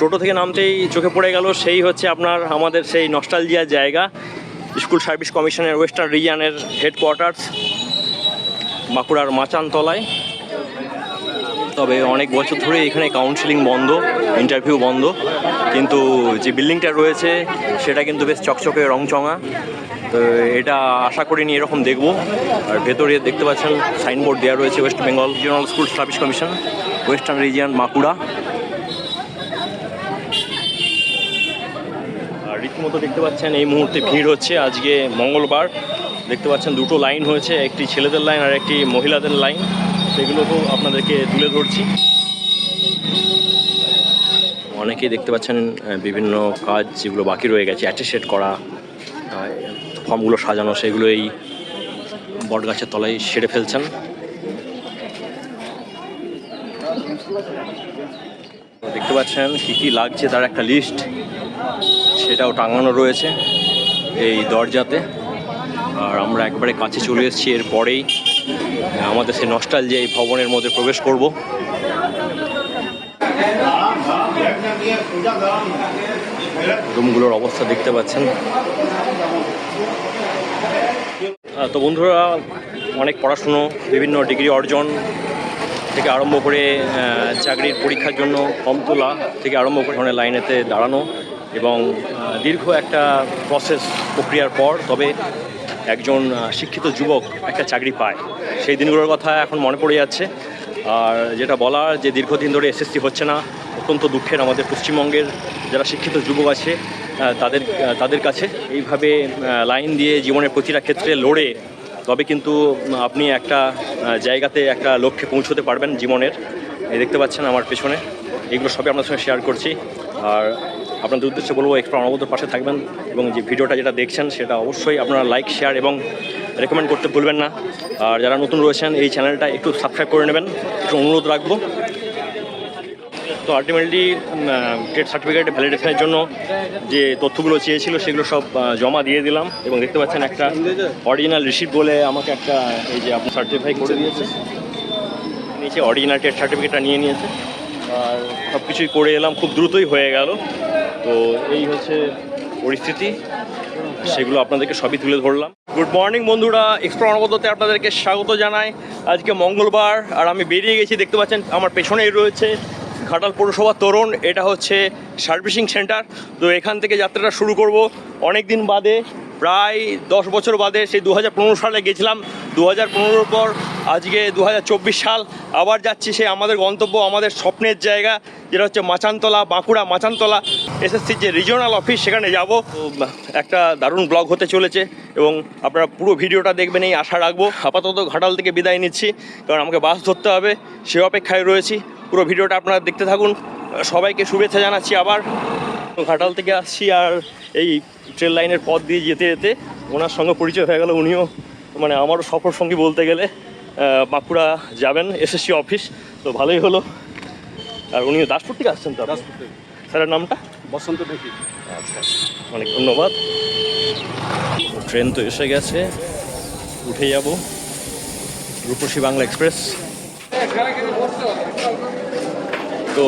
টোটো থেকে নামতেই চোখে পড়ে গেল। সেই হচ্ছে আপনার আমাদের সেই নস্টালজিয়ার জায়গা। স্কুল সার্ভিস কমিশনের ওয়েস্টার্ন রিজিয়নের হেডকোয়ার্টার্স বাঁকুড়ার মাচানতলায়। তবে অনেক বছর ধরে এখানে কাউন্সিলিং বন্ধ ইন্টারভিউ বন্ধ। কিন্তু যে বিল্ডিংটা রয়েছে, সেটা কিন্তু বেশ চকচকে রংচঙা। তো এটা আশা করিনি এরকম দেখব। আর ভেতরে দেখতে পাচ্ছেন সাইনবোর্ড দেওয়া রয়েছে west Bengal regional school service commission western region Bankura. রীতিমতো দেখতে পাচ্ছেন, এই মুহূর্তে ভিড় হচ্ছে। আজকে মঙ্গলবার দেখতে পাচ্ছেন, দুটো লাইন হয়েছে, একটি ছেলেদের লাইন আর একটি মহিলাদের লাইন। সেগুলোকেও আপনাদেরকে তুলে ধরছি। অনেকেই দেখতে পাচ্ছেন বিভিন্ন কাজ যেগুলো বাকি রয়ে গেছে, অ্যাটেস্টেড করা ফর্মগুলো সাজানো সেগুলো এই বট গাছের তলায় সেরে ফেলছেন। দেখতে পাচ্ছেন, কী কী লাগছে তার একটা লিস্ট। সেটাও টাঙানো রয়েছে এই দরজাতে। আর আমরা একবারে কাছে চলে এসেছি, এরপরেই আমাদের সেই নস্টাল যে এই ভবনের মধ্যে প্রবেশ করব। রুমগুলোর অবস্থা দেখতে পাচ্ছেন। তো বন্ধুরা, অনেক পড়াশুনো, বিভিন্ন ডিগ্রি অর্জন থেকে আরম্ভ করে চাকরির পরীক্ষার জন্য ফর্ম তোলা থেকে আরম্ভ করে অনেক লাইনেতে দাঁড়ানো। এবং দীর্ঘ একটা প্রসেস প্রক্রিয়ার পর তবে একজন শিক্ষিত যুবক একটা চাকরি পায়। সেই দিনগুলোর কথা এখন মনে পড়ে যাচ্ছে। আর যেটা বলার যে দীর্ঘদিন ধরে এসএসসি হচ্ছে না, অত্যন্ত দুঃখের আমাদের পশ্চিমবঙ্গের যারা শিক্ষিত যুবক আছে তাদের তাদের কাছে এইভাবে লাইন দিয়ে জীবনের প্রতিটা ক্ষেত্রে লড়ে, তবে কিন্তু আপনি একটা জায়গাতে একটা লক্ষ্যে পৌঁছতে পারবেন জীবনের। দেখতে পাচ্ছেন আমার পেছনে। এগুলো সবই আপনার সঙ্গে শেয়ার করছি। আর আপনাদের উদ্দেশ্যে বলব এক্সট্রা অনবদ্য পাশে থাকবেন এবং যে ভিডিওটা যেটা দেখছেন সেটা অবশ্যই আপনারা লাইক শেয়ার এবং রেকমেন্ড করতে ভুলবেন না। আর যারা নতুন রয়েছেন, এই চ্যানেলটা একটু সাবস্ক্রাইব করে নেবেন। একটু অনুরোধ রাখব। তো আলটিমেটলি টেট সার্টিফিকেট ভ্যালিডেশনের জন্য যে তথ্যগুলো চেয়েছিল, সেগুলো সব জমা দিয়ে দিলাম এবং দেখতে পাচ্ছেন একটা অরিজিনাল রিসিপ্ট বলে আমাকে একটা, এই যে আপনি সার্টিফাই করে দিয়েছে। নিচে অরিজিনাল টেট সার্টিফিকেটটা নিয়ে নিয়েছে। আর সব কিছুই করে এলাম, খুব দ্রুতই হয়ে গেল। তো এই হচ্ছে পরিস্থিতি। সেগুলো আপনাদেরকে সবই তুলে ধরলাম। গুড মর্নিং বন্ধুরা এক্সপ্লোর অনবদ্যতে আপনাদেরকে স্বাগত জানাই। আজকে মঙ্গলবার, আর আমি বেরিয়ে গেছি, দেখতে পাচ্ছেন আমার পেছনেই রয়েছে ঘাটাল পৌরসভা তরুণ, এটা হচ্ছে সার্ভিসিং সেন্টার। তো এখান থেকে যাত্রাটা শুরু করব। অনেক দিন বাদে প্রায় দশ বছর বাদে সেই দু হাজার পনেরো সালে গেছিলাম। দু হাজার পর আজকে দু হাজার চব্বিশ সাল আবার যাচ্ছি সে আমাদের গন্তব্য, আমাদের স্বপ্নের জায়গা, যেটা হচ্ছে মাচানতলা, বাঁকুড়া মাচানতলা এসএসসির যে রিজিওনাল অফিস, সেখানে যাব। একটা দারুণ ব্লগ হতে চলেছে এবং আপনারা পুরো ভিডিওটা দেখবেন এই আশা রাখব। আপাতত ঘাটাল থেকে বিদায় নিচ্ছি, কারণ আমাকে বাস ধরতে হবে, সে অপেক্ষায় রয়েছি। পুরো ভিডিওটা আপনারা দেখতে থাকুন। সবাইকে শুভেচ্ছা জানাচ্ছি আবার। ঘাটাল থেকে আসছি আর এই ট্রেন লাইনের পথ দিয়ে যেতে যেতে ওনার সঙ্গে পরিচয় হয়ে গেল। উনিও মানে আমারও সফর সঙ্গী বলতে গেলে বাঁকুড়া যাবেন এসএসসি অফিস তো ভালোই হলো। আর উনিও দাসপুর থেকে আসছেন তো আপনি? স্যারের নামটা? বসন্ত দেখি আচ্ছা অনেক ধন্যবাদ। ট্রেন তো এসে গেছে উঠে যাব। রূপসী বাংলা এক্সপ্রেস। তো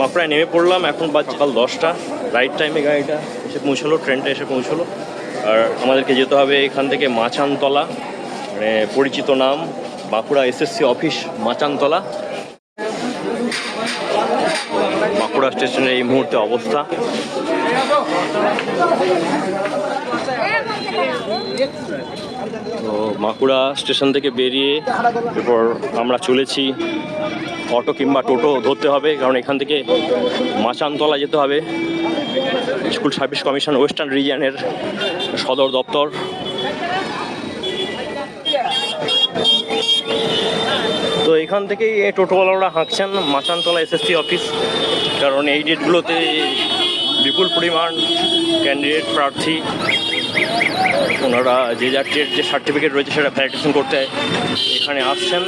বাঁকুড়ায় নেমে পড়লাম, এখন বাজ সকাল দশটা রাইট টাইমে গাড়িটা এসে পৌঁছলো ট্রেনটা এসে পৌঁছলো। আর আমাদেরকে যেতে হবে এখান থেকে মাচানতলা মানে পরিচিত নাম, বাঁকুড়া এসএসসি অফিস মাচানতলা। বাঁকুড়া স্টেশনের এই মুহূর্তে অবস্থা। তো বাঁকুড়া স্টেশন থেকে বেরিয়ে এরপর আমরা চলেছি। অটো কিংবা টোটো ধরতে হবে, কারণ এখান থেকে মাচানতলা যেতে হবে। স্কুল সার্ভিস কমিশন ওয়েস্টার্ন রিজিয়নের সদর দপ্তর। তো এখান থেকেই এই টোটোওয়ালারা হাঁকছেন মাচানতলা এসএসসি অফিস, কারণ এই ডেটগুলোতে বিপুল পরিমাণ ক্যান্ডিডেট প্রার্থী। ওনারা যে যার যে সার্টিফিকেট রয়েছে সেটা ভ্যালিডেশন করতে এখানে আসছেন।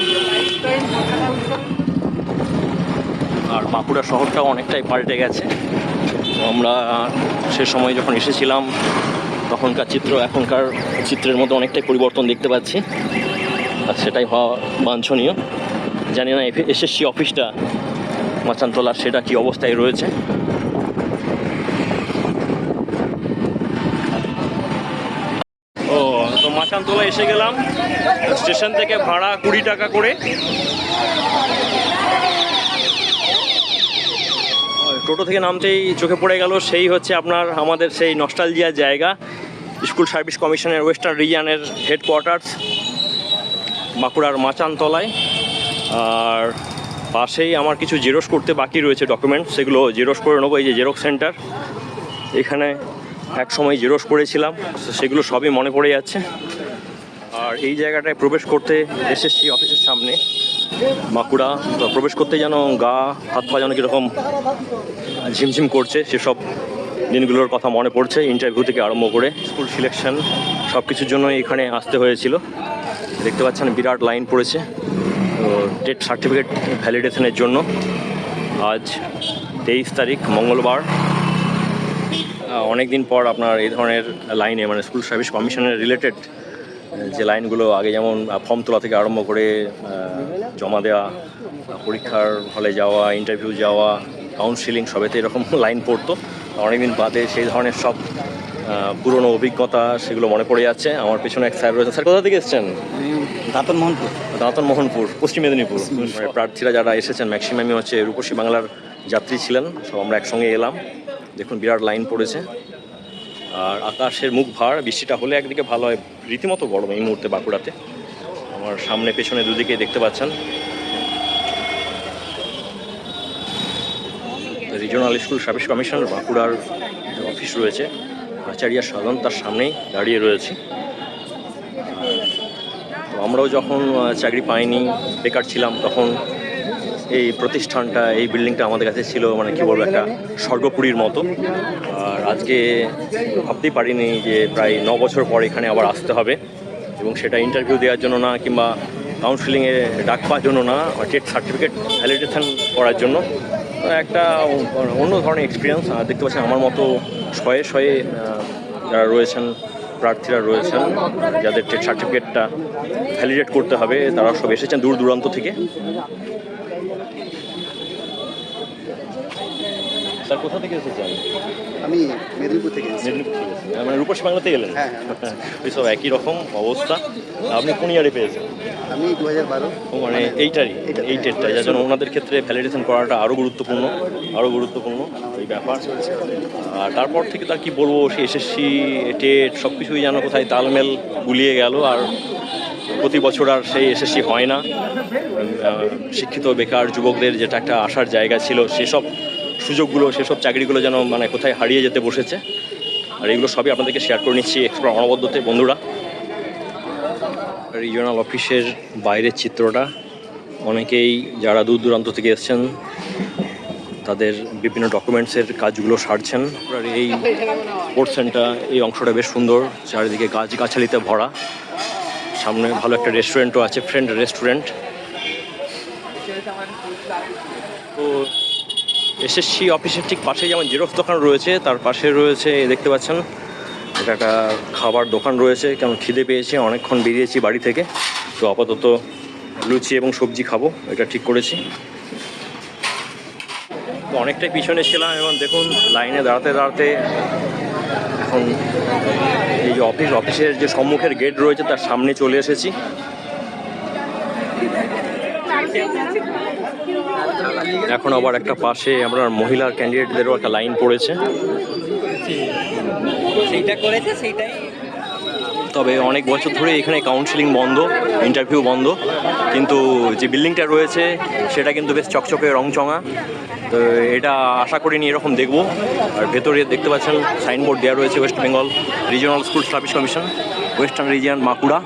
আর বাঁকুড়া শহরটাও অনেকটাই পাল্টে গেছে। আমরা সে সময় যখন এসেছিলাম, তখনকার চিত্র, এখনকার চিত্রের মধ্যে অনেকটাই পরিবর্তন দেখতে পাচ্ছি। আর সেটাই হওয়া বাঞ্ছনীয়। জানি না এসএসসি অফিসটা মাছানতলার সেটা কি অবস্থায় রয়েছে। ও, তো মাচানতলা এসে গেলাম। স্টেশন থেকে ভাড়া কুড়ি টাকা করে। টোটো থেকে নামতেই চোখে পড়ে গেল। সেই হচ্ছে আপনার আমাদের সেই নস্টালজিয়ার জায়গা। স্কুল সার্ভিস কমিশনের ওয়েস্টার্ন রিজিয়নের হেডকোয়ার্টার্স বাঁকুড়ার মাচানতলায়। আর পাশেই আমার কিছু জেরক্স করতে বাকি রয়েছে ডকুমেন্ট সেগুলো জেরক্স করে নেব, এই যে জেরক্স সেন্টার এখানে এক সময় জেরক্স করেছিলাম, সেগুলো সবই মনে পড়ে যাচ্ছে। আর এই জায়গাটায় প্রবেশ করতে এসেছি অফিসের সামনে। বাঁকুড়া প্রবেশ করতে যেন গা, হাত পা যেন কীরকম ঝিমঝিম করছে, সেসব দিনগুলোর কথা মনে পড়ছে ইন্টারভিউ থেকে আরম্ভ করে স্কুল সিলেকশন সব কিছুর জন্য এখানে আসতে হয়েছিল। দেখতে পাচ্ছেন বিরাট লাইন পড়েছে, তো ডেট সার্টিফিকেট ভ্যালিডেশনের জন্য। আজ তেইশ তারিখ, মঙ্গলবার। অনেক দিন পর আপনার এই ধরনের লাইনে মানে স্কুল সার্ভিস কমিশনের রিলেটেড যে লাইনগুলো আগে যেমন ফর্ম তোলা থেকে আরম্ভ করে জমা দেওয়া পরীক্ষার হলে যাওয়া ইন্টারভিউ যাওয়া কাউন্সিলিং সবেতে এরকম লাইন পড়তো। অনেকদিন বাদে সেই ধরনের সব পুরনো অভিজ্ঞতা সেগুলো মনে পড়ে যাচ্ছে। আমার পেছনে এক স্যার রয়েছে স্যার কোথা থেকে এসেছেন? দাঁতন মোহনপুর। দাঁতন মোহনপুর পশ্চিম মেদিনীপুর। মানে প্রার্থীরা যারা এসেছেন ম্যাক্সিমামই হচ্ছে রূপসী বাংলার যাত্রী ছিলেন। সব আমরা একসঙ্গে এলাম। দেখুন বিরাট লাইন পড়েছে। আর আকাশের মুখ ভার, বৃষ্টিটা হলে একদিকে ভালো হয়। রীতিমতো গরম এই মুহূর্তে বাঁকুড়াতে। আমার সামনে, পেছনে দুদিকে দেখতে পাচ্ছেন। রিজনাল স্কুল সার্ভিস কমিশন বাঁকুড়ার অফিস রয়েছে। আচার্য সাধন তার সামনেই দাঁড়িয়ে রয়েছে। তো আমরাও যখন চাকরি পাইনি, বেকার ছিলাম, তখন এই প্রতিষ্ঠানটা, এই বিল্ডিংটা আমাদের কাছে ছিল মানে কি বলব একটা স্বর্গপুরীর মতো। আর আজকে ভাবতেই পারিনি যে প্রায় ন বছর পর এখানে আবার আসতে হবে। এবং সেটা ইন্টারভিউ দেওয়ার জন্য না, কিংবা কাউন্সিলিংয়ে ডাক পাওয়ার জন্য না টেট সার্টিফিকেট ভ্যালিডেশন করার জন্য। একটা অন্য ধরনের এক্সপিরিয়েন্স আর দেখতে পাচ্ছেন আমার মতো শয়ে শয়ে যারা রয়েছেন, প্রার্থীরা রয়েছেন, যাদের টেট সার্টিফিকেটটা ভ্যালিডেট করতে হবে, তারা সব এসেছেন দূর দূরান্ত থেকে। কোথা থেকে এসেছেন আমি মেদিনীপুর থেকে মেদিনীপুর থেকে এসেছেন মানে রূপসী বাংলাতে এলেন। হ্যাঁ, হ্যাঁ। ওই সব একই রকম অবস্থা। আপনি কোন ইয়ারে পেয়েছেন? আমি দু হাজার বারো মানে এইটারই? এইটা- এই টেটটা যার জন্য ওনাদের ক্ষেত্রে ভ্যালিডেশন করাটা আরও গুরুত্বপূর্ণ আরও গুরুত্বপূর্ণ ওই ব্যাপার। আর তারপর থেকে তার কি বলব সে এসএসসি টেট সব কিছুই যেন কোথায় তালমেল গুলিয়ে গেল আর প্রতি বছর আর সেই এসএসসি হয় না। শিক্ষিত বেকার যুবকদের যেটা একটা আসার জায়গা ছিল সেসব সুযোগগুলো, সেসব চাকরিগুলো যেন মানে কোথায় হারিয়ে যেতে বসেছে। আর এগুলো সবই আপনাদেরকে শেয়ার করে নিচ্ছি এক্সপ্লোর অনবদ্যতে, বন্ধুরা। রিজিওনাল অফিসের বাইরের চিত্রটা, অনেকেই যারা দূর দূরান্ত থেকে এসছেন, তাদের বিভিন্ন ডকুমেন্টসের কাজগুলো সারছেন। আর এই পোর্শনটা এই অংশটা বেশ সুন্দর, চারিদিকে গাছ গাছালিতে ভরা। সামনে ভালো একটা রেস্টুরেন্টও আছে ফ্রেন্ড রেস্টুরেন্ট তো এসএসসি অফিসের ঠিক পাশে যেমন জেরক্স দোকান রয়েছে, তার পাশে রয়েছে দেখতে পাচ্ছেন, এটা একটা খাবার দোকান রয়েছে, কেমন খিদে পেয়েছে, অনেকক্ষণ বেরিয়েছি বাড়ি থেকে, তো আপাতত লুচি এবং সবজি খাব, এটা ঠিক করেছি। তো অনেকটাই পিছনে ছিলাম, এবং দেখুন, লাইনে দাঁড়াতে দাঁড়াতে এখন এই যে অফিস, অফিসের যে সম্মুখের গেট রয়েছে, তার সামনে চলে এসেছি। এখন আবার একটা পাশে আমরা মহিলা ক্যান্ডিডেটদেরও একটা লাইন পড়েছে। সেইটা করেছে সেইটাই। তবে অনেক বছর ধরে এখানে কাউন্সিলিং বন্ধ ইন্টারভিউ বন্ধ কিন্তু যে বিল্ডিংটা রয়েছে সেটা কিন্তু বেশ চকচকে রংচঙা। তো এটা আশা করিনি এরকম দেখব। আর ভেতরে দেখতে পাচ্ছেন সাইনবোর্ড দেওয়া রয়েছে west Bengal regional school service commission western region Bankura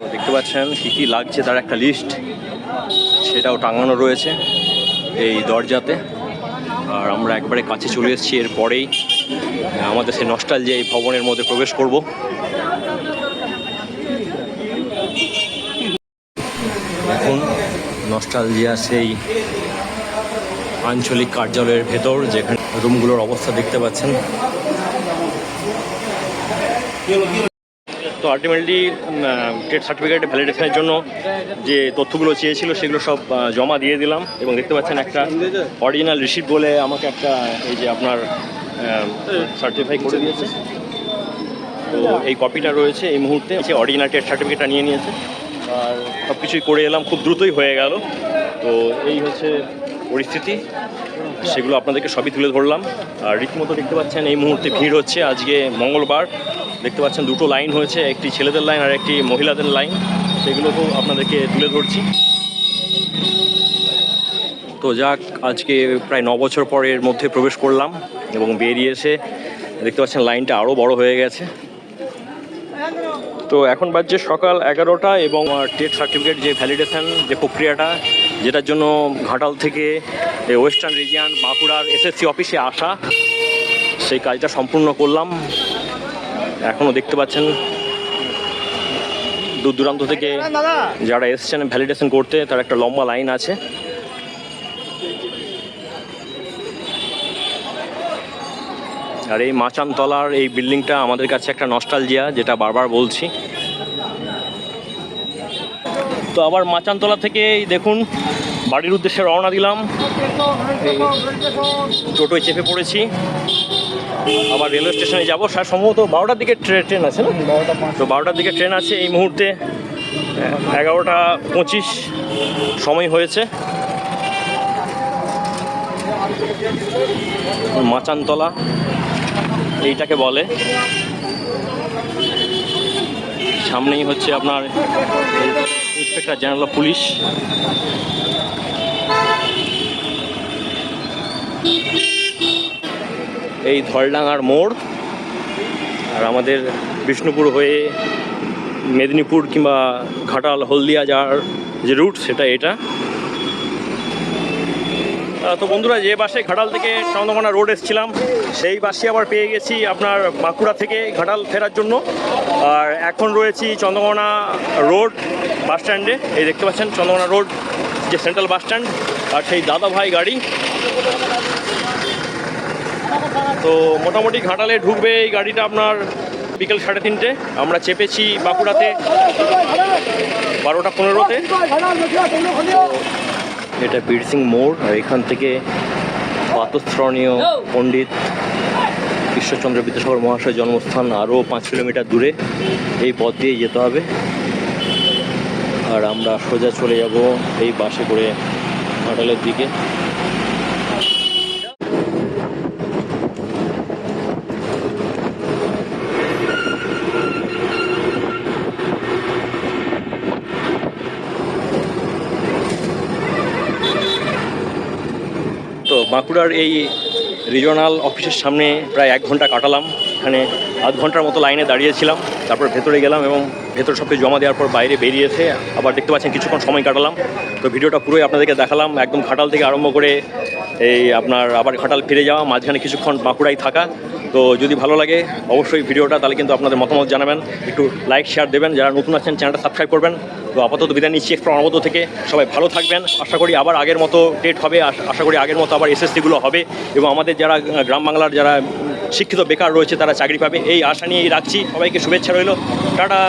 তো দেখতে পাচ্ছেন, কী কী লাগছে তার একটা লিস্ট সেটাও টাঙানো রয়েছে এই দরজাতে। আর আমরা একবারে কাছে চলে এসেছি এরপরেই আমাদের সেই নস্টাল যে এই ভবনের মধ্যে প্রবেশ করব। এখন নস্টালজিয়া সেই আঞ্চলিক কার্যালয়ের ভেতর, যেখানে রুমগুলোর অবস্থা দেখতে পাচ্ছেন। তো আলটিমেটলি টেট সার্টিফিকেট ভ্যালিডেশনের জন্য যে তথ্যগুলো চেয়েছিল সেগুলো সব জমা দিয়ে দিলাম এবং দেখতে পাচ্ছেন একটা অরিজিনাল রিসিপ্ট বলে আমাকে একটা, এই যে আপনার সার্টিফাই করে দিয়েছে। তো এই কপিটা রয়েছে এই মুহূর্তে। সে অরিজিনাল টেট সার্টিফিকেটটা নিয়ে নিয়েছে। আর সব কিছুই করে এলাম, খুব দ্রুতই হয়ে গেল। তো এই হচ্ছে পরিস্থিতি। সেগুলো আপনাদেরকে সবই তুলে ধরলাম। আর রীতিমতো দেখতে পাচ্ছেন এই মুহূর্তে ভিড় হচ্ছে। আজকে মঙ্গলবার দেখতে পাচ্ছেন দুটো লাইন হয়েছে, একটি ছেলেদের লাইন আর একটি মহিলাদের লাইন। সেগুলোকেও আপনাদেরকে তুলে ধরছি। তো যাক, আজকে প্রায় ন বছর পরের মধ্যে প্রবেশ করলাম এবং বেরিয়ে এসে দেখতে পাচ্ছেন লাইনটা আরও বড় হয়ে গেছে। তো এখন বাজছে সকাল এগারোটা এবং টেট সার্টিফিকেট যে ভ্যালিডেশন যে প্রক্রিয়াটা, যেটার জন্য ঘাটাল থেকে ওয়েস্টার্ন রিজিয়ান বাঁকুড়ার এসএসসি অফিসে আসা, সেই কাজটা সম্পূর্ণ করলাম। এখনও দেখতে পাচ্ছেন দূর দূরান্ত থেকে যারা এসছেন ভ্যালিডেশন করতে, তার একটা লম্বা লাইন আছে। আর এই মাচানতলার এই বিল্ডিংটা আমাদের কাছে একটা নস্টালজিয়া যেটা বারবার বলছি। তো আবার মাচানতলা থেকে দেখুন, বাড়ির উদ্দেশ্যে রওনা দিলাম। টোটোয় চেপে পড়েছি। আবার রেলওয়ে স্টেশনে যাব। স্যার সম্ভবত বারোটার দিকে ট্রে- ট্রেন আছে না? তো বারোটার দিকে ট্রেন আছে এই মুহূর্তে। এগারোটা পঁচিশ সময় হয়েছে। মাচানতলা, এইটাকে বলে। সামনেই হচ্ছে আপনার ইন্সপেক্টর জেনারেল অফ পুলিশ। এই ধলডাঙ্গার মোড় আর আমাদের বিষ্ণুপুর হয়ে মেদিনীপুর কিংবা ঘাটাল, হলদিয়া যাওয়ার যে রুট, সেটা এটা। তো বন্ধুরা, যে বাসে ঘাটাল থেকে চন্দ্রকোনা রোড এসেছিলাম, সেই বাসে আবার পেয়ে গেছি আপনার বাঁকুড়া থেকে ঘাটাল ফেরার জন্য। আর এখন রয়েছি চন্দ্রকোনা রোড বাস স্ট্যান্ডে। এই দেখতে পাচ্ছেন, চন্দ্রকোনা রোড, যে সেন্ট্রাল বাস স্ট্যান্ড আর সেই দাদা ভাই গাড়ি। তো মোটামুটি ঘাটালে ঢুকবে এই গাড়িটা আপনার বিকেল সাড়ে তিনটে। আমরা চেপেছি বাঁকুড়াতে বারোটা পনেরোতে। এটা বীরসিং মোড়, আর এখান থেকে পাতস্মরণীয় পণ্ডিত ঈশ্বরচন্দ্র বিদ্যাসাগর মহাশয় জন্মস্থান আরও পাঁচ কিলোমিটার দূরে। এই পথ দিয়ে যেতে হবে। আর আমরা সোজা চলে যাব এই বাসে করে ঘাটালের দিকে। বাঁকুড়ার এই রিজনাল অফিসের সামনে প্রায় এক ঘণ্টা কাটালাম। এখানে আধ ঘণ্টার মতো লাইনে দাঁড়িয়েছিলাম, তারপর ভেতরে গেলাম এবং ভেতর সব জমা দেওয়ার পর বাইরে বেরিয়েছে। আবার দেখতে পাচ্ছেন কিছুক্ষণ সময় কাটালাম। তো ভিডিওটা পুরোই আপনাদেরকে দেখালাম, একদম খাটাল থেকে আরম্ভ করে এই আপনার আবার ঘাটাল ফিরে যাওয়া, মাঝখানে কিছুক্ষণ বাঁকুড়ায় থাকা। তো যদি ভালো লাগে, অবশ্যই ভিডিওটা, তাহলে কিন্তু আপনাদের মতামত জানাবেন। একটু লাইক শেয়ার দেবেন। যারা নতুন আছেন চ্যানেলটা সাবস্ক্রাইব করবেন। তো আপাতত বিদায় নিচ্ছি এক্সপ্রা অনবদ্য থেকে। সবাই ভালো থাকবেন। আশা করি আবার আগের মতো ডেট হবে। আশা করি আগের মতো আবার এসএসসিগুলো হবে। এবং আমাদের যারা গ্রাম বাংলার যারা শিক্ষিত বেকার রয়েছে, তারা চাকরি পাবে। এই আশা নিয়েই রাখছি। সবাইকে শুভেচ্ছা রইল। টাটা!